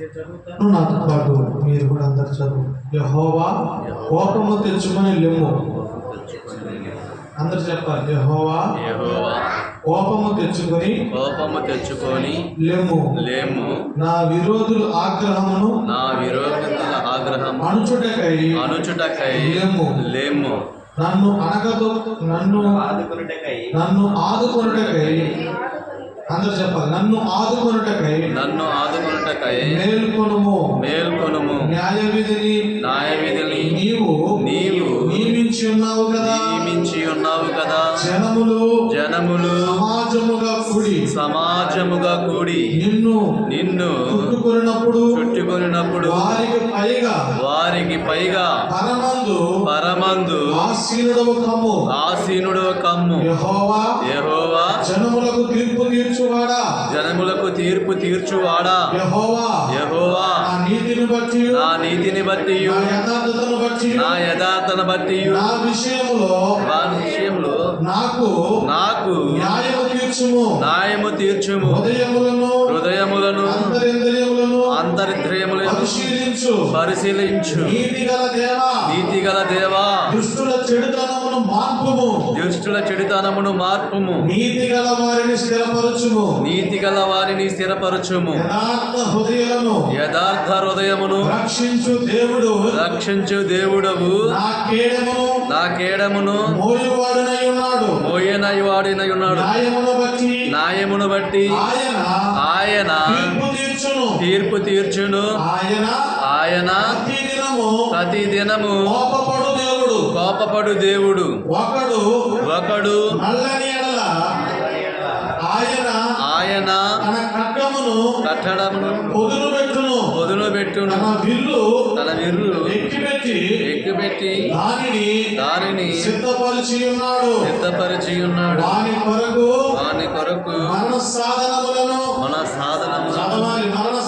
నాతో పాటు మీరు కూడా అందరు చదువు. యహోవా కోపము తెచ్చుకొని లెమ్ము. అందరు చెప్పాలి. యహోవా యెహోవా కోపము తెచ్చుకొని కోపము తెచ్చుకొని లెమ్ము. లేము నా విరోధుల ఆగ్రహమును నా విరోధుల ఆగ్రహం అణుచుటకై అనుచుటకై లేము. లేము నన్ను అనగదు నన్ను నన్ను ఆదుకొనుటకై అందరు చెప్పాలి నన్ను ఆదుకొనుటకై నన్ను ఆదుకొనుటకై మేల్కొనుము. మేల్కొనుము. న్యాయ విధిని న్యాయ విధిని నీవు నీవు నియమించి ఉన్నావు కదా. నియమించి ఉన్నావు కదా. జనములు జనములు సమాజముగా కూడి సమాజముగా కూడి నిన్ను నిన్ను చుట్టుకొనినప్పుడు చుట్టుకొనినప్పుడు వారికి పైగా వారికి పైగా పరమందు పరమందు ఆసీనుడవు కమ్ము. ఆసీనుడు కమ్ము. యెహోవా యెహోవా జనములకు తీర్పు తీర్చువాడా? జనములకు తీర్పు తీర్చువాడా? యెహోవా యెహోవా నా నీతిని బట్టి నా నీతిని బట్టి నా యథార్థతను బట్టి నా యథార్థన బట్టి నా విషయములో నా విషయంలో నాకు నాకు న్యాయము తీర్చుము. న్యాయము తీర్చుము. హృదయములను హృదయములను అంతరింద్రియములను అంతరిద్రియములను పరిశీలించు. పరిశీలించు. నీతి గల దేవా. నీతి గల దేవా. దుష్టుల చెడుతనమును మార్పుము. దుష్టుల చెడుతనమును మార్పుము. నీతి గల వారిని స్థిరపరచుము. నీతి గల వారిని స్థిరపరచుము. యథార్థ హృదయాలను యథార్థ హృదయమును రక్షించు దేవుడు. రక్షించు దేవుడవు. నా కేడమును నా కేడమును మోయువాడునై ఉన్నాడు మోయనై వాడినై ఉన్నాడు న్యాయమును బట్టి న్యాయమును బట్టి ఆయన ఆయన తీర్పు తీర్చును. తీర్పు తీర్చును. ఆయన ఆయన ప్రతి దినము కోపపడు కోపపడు దేవుడు. ఒకడు ఒకడు నల్లని ఎడల ఆయన ఆయన తన కట్టడమును పొదులు పెట్టును. పొదులు పెట్టును. తన విల్లు తన విర్రు ఎక్కిపెట్టి ఎక్కుపెట్టి దానిని దానిని సిద్ధపరిచి ఉన్నాడు సిద్ధపరిచి ఉన్నాడు వాని కొరకు వాని కొరకు మరణ సాధనములను మన మరణ సాధనములను మరణ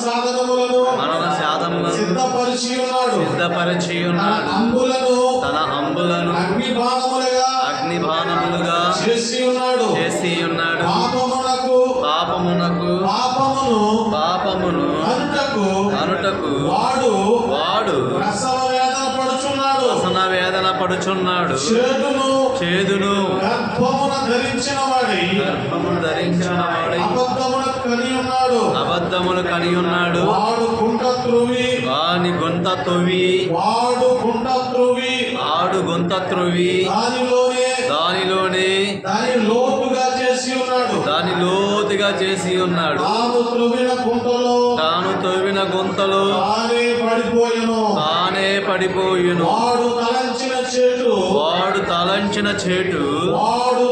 సాధనములను సిద్ధపరిచి ఉన్నాడు సిద్ధపరిచి తన అంబులను తన అంబులను అగ్ని బాణములుగా చేసి ఉన్నాడు చేసి ఉన్నాడు పాపమునకు పాపమునకు పాపమును పాపమును అనుటకు అనుటకు వాడు వాడు ప్రసవ వేదన పడుచున్నాడు. రసన వేదన పడుచున్నాడు. చేతును చేదును. గర్భమున ధరించిన వాడి గర్భమును ధరించిన వాడై అబద్ధమున కని ఉన్నాడు. అబద్ధములు కని ఉన్నాడు. వాడు గుంట త్రువి. వాని గొంత త్రొవి. వాడు గుంట త్రువి. ఆడు గొంత త్రొవి. దానిలోనే దానిలోనే దాని లోతుగా చేసి ఉన్నాడు. దాని లోతుగా చేసి ఉన్నాడు. తాను త్రువిన గుంటలో తాను తవ్విన గొంతలో తానే పడిపోయెను. తానే పడిపోయును. వాడు తలంచిన చెట్టు వాడు తలంచిన చేటు. వాడు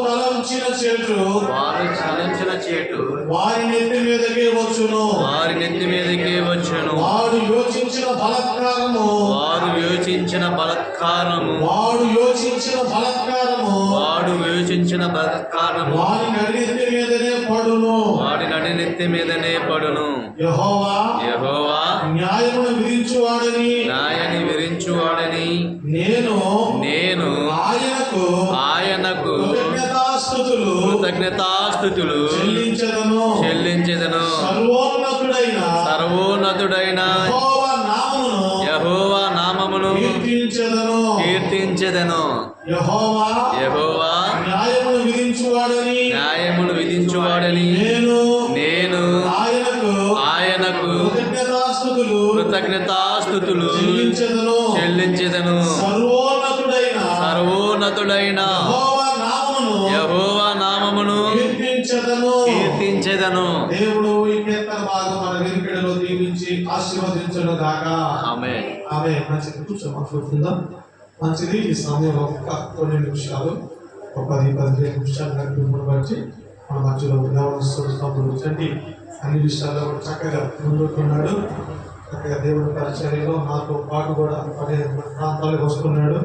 తలంచిన చేటు. వారి నెత్తి మీదకే వచ్చును. వారి నెత్తి మీదకే వచ్చెను. వాడు యోచించిన బలత్కారము. వారు యోచించిన బలత్కారము. వాడు యోచించిన బలత్కారము. వాడు యోచించిన బలత్కారము. వారి నడినెత్తి మీదనే పడును. వాడి నడి నెత్తి మీదనే పడును. యెహోవా యెహోవా న్యాయమును విధించువాడని. నాయని విరించువాడని నేను నేను ఆయనకు ఆయనకు కృతజ్ఞతాస్తుతులు కృతజ్ఞతాస్థుతులు చెల్లించదను. చెల్లించెదను. సర్వోన్నతుడైన సర్వోన్నతుడైన యెహోవా నామమును యహోవా నామమును కీర్తించదను. కీర్తించెదను. యెహోవా యహోవా న్యాయమును విధించువాడని. న్యాయమును విధించువాడని. కృతజ్ఞతాస్థుతులు. చెల్లించదను. సర్వోన్నతుడైన సర్వోన్నతుడైన యెహోవా నామమును కీర్తించదను. దేవుడు ఈ కీర్తన భాగం మన వెనుకడిలో దీవించి ఆశీర్వదించను గాక. ఆమె ఆమె మంచిది కూర్చో మంచిది. ఈ సమయంలో ఒక్క కొన్ని నిమిషాలు. ఒక పది పదిహేను నిమిషాలు బట్టి మన మధ్యలో చండి అన్ని విషయాల్లో చక్కగా ముందుకున్నాడు చక్కగా దేవుడి పరిచర్యలో నాతో పాటు కూడా పడే ప్రాంతాలకు వస్తున్నాడు.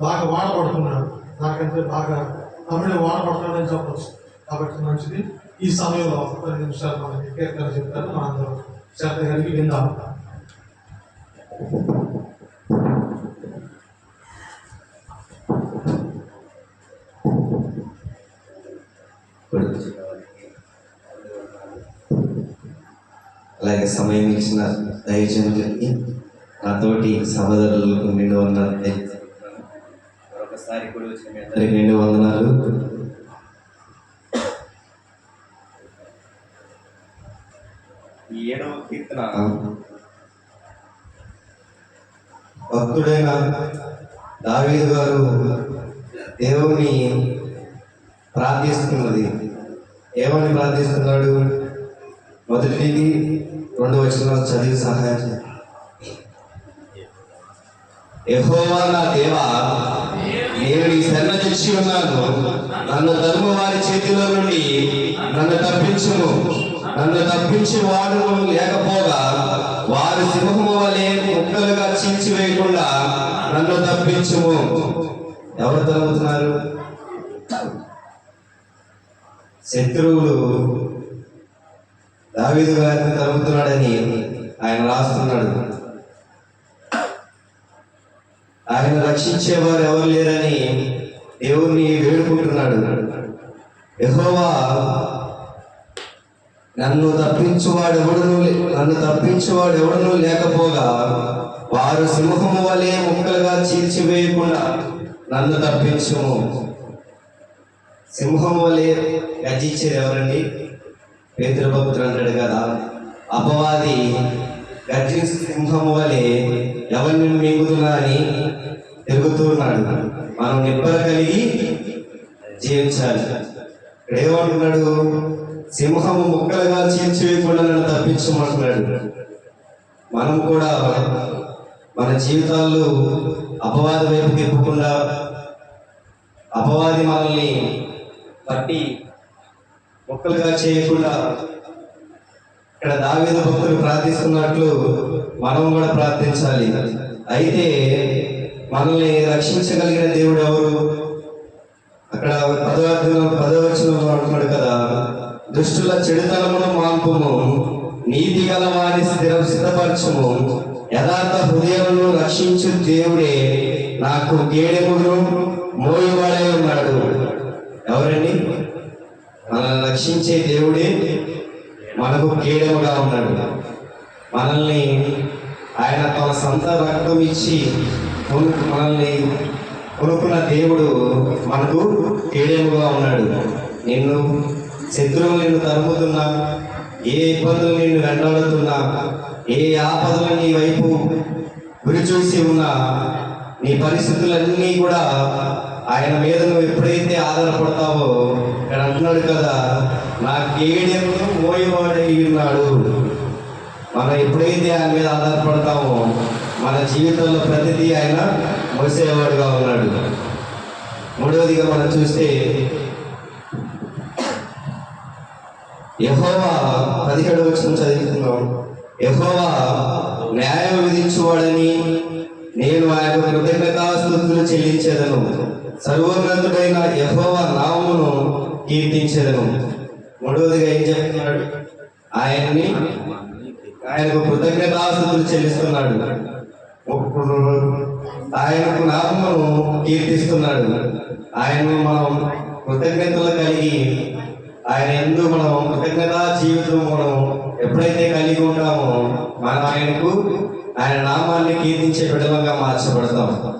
బాగా వాడబడుతున్నాడు నాకంటే బాగా తమిళ వాడబడుతున్నాడని చెప్పచ్చు. కాబట్టి మంచిది. ఈ సమయంలో పది నిమిషాలు మనకి కీర్తన చెప్తారు మనందరం శ్రద్ధ కలిగి విందాం. అలాగే సమయం సమయం దయచేతులకి నాతోటి సహోదరులకు నిండు వందనాలు మరొకసారి కూడా వచ్చిన మీ అందరికి నిండు వందనాలు. ఏడవ కీర్తన. భక్తుడైన దావీదు గారు దేవుని ప్రార్థిస్తున్నది. ఏమని ప్రార్థిస్తున్నాడు? మొదటిది రెండు వచనాలు చదివి సహాయం చేయండి. యెహోవా నా దేవా నేను నీ శరణొచ్చి ఉన్నాను. నన్ను ధర్మ వారి చేతిలో నుండి నన్ను తప్పించుము. నన్ను తప్పించి వాడు లేకపోగా వారు సింహము వలె ముక్కలుగా చీల్చివేయకుండా నన్ను తప్పించుము. ఎవరు తరుగుతున్నారు శత్రువులు దావీదు గారిని తరుగుతున్నాడని ఆయన రాస్తున్నాడు. ఆయన రక్షించేవారు ఎవరు లేరని దేవుణ్ణి వేడుకుంటున్నాడు. యహోవా నన్ను తప్పించువాడు ఎవడను నన్ను తప్పించువాడు ఎవడను లేకపోగా వారు సింహము వలె ముక్కలుగా చీల్చివేయకుండా నన్ను తప్పించుము. సింహం వలె గర్జించేది ఎవరండి? పేతృభక్తుడు అంటాడు కదా అపవాది గర్జిన సింహం వలె ఎవరిని మింగుతున్నా అని తిరుగుతున్నాడు మనం నిబ్బర కలిగి జీవించాలి. ఇక్కడ ఏమంటున్నాడు సింహము ముక్కలుగా చీల్చివేయకుండా నన్ను తప్పించమంటున్నాడు. మనం కూడా మన జీవితాల్లో అపవాది వైపు తిప్పకుండా అపవాది మనల్ని పట్టి మొక్కలుగా చేయకుండా ఇక్కడ దావేద భక్తులు ప్రార్థిస్తున్నట్లు మనం కూడా ప్రార్థించాలి. అయితే మనల్ని రక్షించగలిగిన దేవుడు ఎవరు? అక్కడ పదవర్ధన పదవచనంలో అంటున్నాడు కదా దుష్టుల చెడుతనమును మాన్పుము నీతి గల వారి స్థిర సిద్ధపరచము యథార్థ హృదయమును రక్షించు దేవుడే నాకు గేడెమును మోయవాడై ఉన్నాడు. ఎవరండి? మనల్ని రక్షించే దేవుడే మనకు కీడముగా ఉన్నాడు. మనల్ని ఆయన తన సొంత రక్తం ఇచ్చి మనల్ని కొనుక్కున్న దేవుడు మనకు కీడముగా ఉన్నాడు. నిన్ను శత్రువులు నిన్ను తరుముతున్నా ఏ ఇబ్బందులు నిన్ను వెంటాడుతున్నా ఏ ఆపదలు నీ వైపు గురి చూసి ఉన్నా నీ పరిస్థితులన్నీ కూడా ఆయన మీద నువ్వు ఎప్పుడైతే ఆధారపడతావో ఇక్కడ అంటున్నాడు కదా నా కేడెమును మోయవాడై ఉన్నాడు. మనం ఎప్పుడైతే ఆయన మీద ఆధారపడతామో మన జీవితంలో ప్రతిదీ ఆయన మోసేవాడుగా ఉన్నాడు. మూడవదిగా మనం చూస్తే యహోవా పదిహేడు వచ్చిన చదువుతున్నాం యహోవా న్యాయం విధించువాడని నేను ఆయన కృతజ్ఞతాస్తుతులు చెల్లించేదను. సర్వోన్నతుడైన యహోవా నామమును కీర్తించేదను. మూడవదిగా ఏం చెప్తున్నాడు? ఆయన్ని ఆయనకు కృతజ్ఞతాస్తుతులు చెల్లిస్తున్నాడు. ఆయనకు నామమును కీర్తిస్తున్నాడు. ఆయనను మనం కృతజ్ఞతలు కలిగి ఆయన ఎందు మనం కృతజ్ఞత జీవితం మనం ఎప్పుడైతే కలిగి ఉంటామో మనం ఆయనకు ఆయన నామాన్ని కీర్తించే బిడ్డలుగా మార్చబడతాం.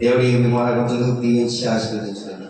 దేవుడి మార్గంలో దీవించి ఆశీర్వదించాలి